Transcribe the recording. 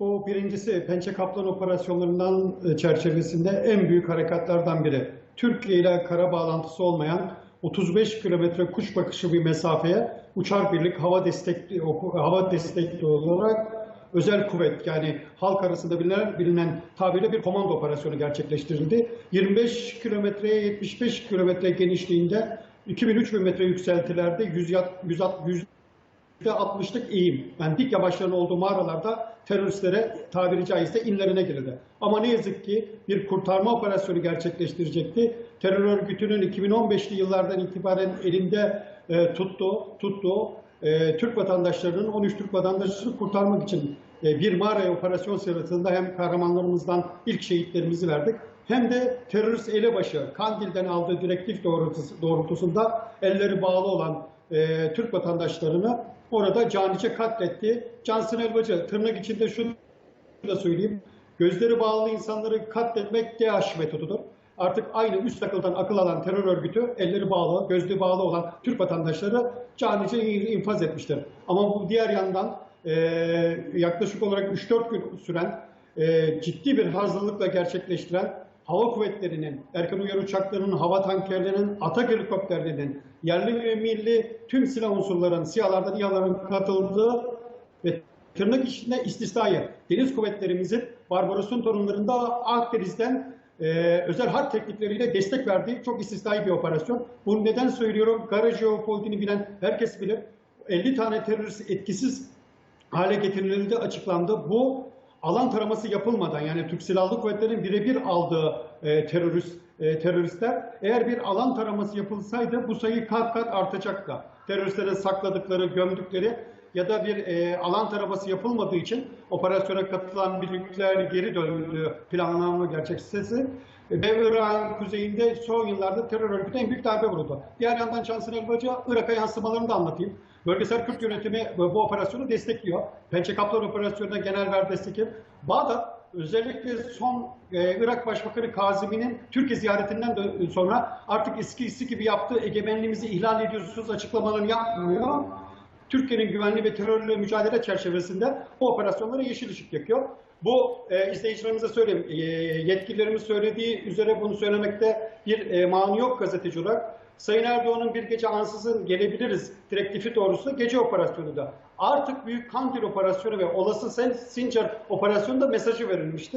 Bu birincisi Pençe Kaplan operasyonlarından e, çerçevesinde en büyük harekatlardan biri. Türkiye ile kara bağlantısı olmayan 35 kilometre kuş bakışı bir mesafeye uçar birlik hava destekli hava destekli olarak özel kuvvet yani halk arasında bilinen, bilinen tabirle bir komando operasyonu gerçekleştirildi. 25 kilometreye 75 kilometre genişliğinde 2000-3000 metre yükseltilerde 100, 100, 100 %60'lık eğim. Yani dik yamaçların olduğu mağaralarda teröristlere tabiri caizse inlerine girildi. Ama ne yazık ki bir kurtarma operasyonu gerçekleştirecekti. Terör örgütünün 2015'li yıllardan itibaren elinde e, tuttuğu, tuttuğu e, Türk vatandaşlarının 13 Türk vatandaşını kurtarmak için e, bir mağaraya operasyon sırasında hem kahramanlarımızdan ilk şehitlerimizi verdik hem de terörist elebaşı Kandil'den aldığı direktif doğrultusu- doğrultusunda elleri bağlı olan e, Türk vatandaşlarını orada canice katletti. Cansın Elbacı tırnak içinde şunu da söyleyeyim. Gözleri bağlı insanları katletmek DH metodudur. Artık aynı üst akıldan akıl alan terör örgütü elleri bağlı, gözleri bağlı olan Türk vatandaşları canice infaz etmiştir. Ama bu diğer yandan e, yaklaşık olarak 3-4 gün süren e, ciddi bir hazırlıkla gerçekleştiren hava kuvvetlerinin, erken uyarı uçaklarının, hava tankerlerinin, atak helikopterlerinin, yerli ve milli tüm silah unsurların, siyalardan İHA'ların katıldığı ve tırnak içinde istisnayı deniz kuvvetlerimizin Barbaros'un torunlarında Akdeniz'den e, özel harp teknikleriyle destek verdiği çok istisnai bir operasyon. Bunu neden söylüyorum? Garaj jeopolitiğini bilen herkes bilir. 50 tane terörist etkisiz hale getirildiği açıklandı. Bu alan taraması yapılmadan yani Türk Silahlı Kuvvetleri'nin birebir aldığı e, terörist e, teröristler eğer bir alan taraması yapılsaydı bu sayı kat kat artacaktı. Teröristlerin sakladıkları, gömdükleri ya da bir e, alan taraması yapılmadığı için operasyona katılan birlikler geri döndü planlanan gerçekleşmesi ve Irak'ın kuzeyinde son yıllarda terör örgütü en büyük darbe vuruldu. Diğer yandan Cansın Elbacı Irak'a yansımalarını da anlatayım. Bölgesel Kürt yönetimi bu operasyonu destekliyor. Pençe Kaplan operasyonuna genel ver destekliyor. Bağdat özellikle son e, Irak Başbakanı Kazimi'nin Türkiye ziyaretinden de sonra artık eskisi gibi yaptığı egemenliğimizi ihlal ediyorsunuz açıklamalarını yapmıyor. Türkiye'nin güvenli ve terörle mücadele çerçevesinde bu operasyonlara yeşil ışık yakıyor. Bu e, izleyicilerimize söyleyeyim. E, yetkililerimiz söylediği üzere bunu söylemekte bir e, mani yok gazeteci olarak. Sayın Erdoğan'ın bir gece ansızın gelebiliriz direktifi doğrusu gece operasyonu da. Artık Büyük Kandil operasyonu ve olası Sincar operasyonu da mesajı verilmiştir.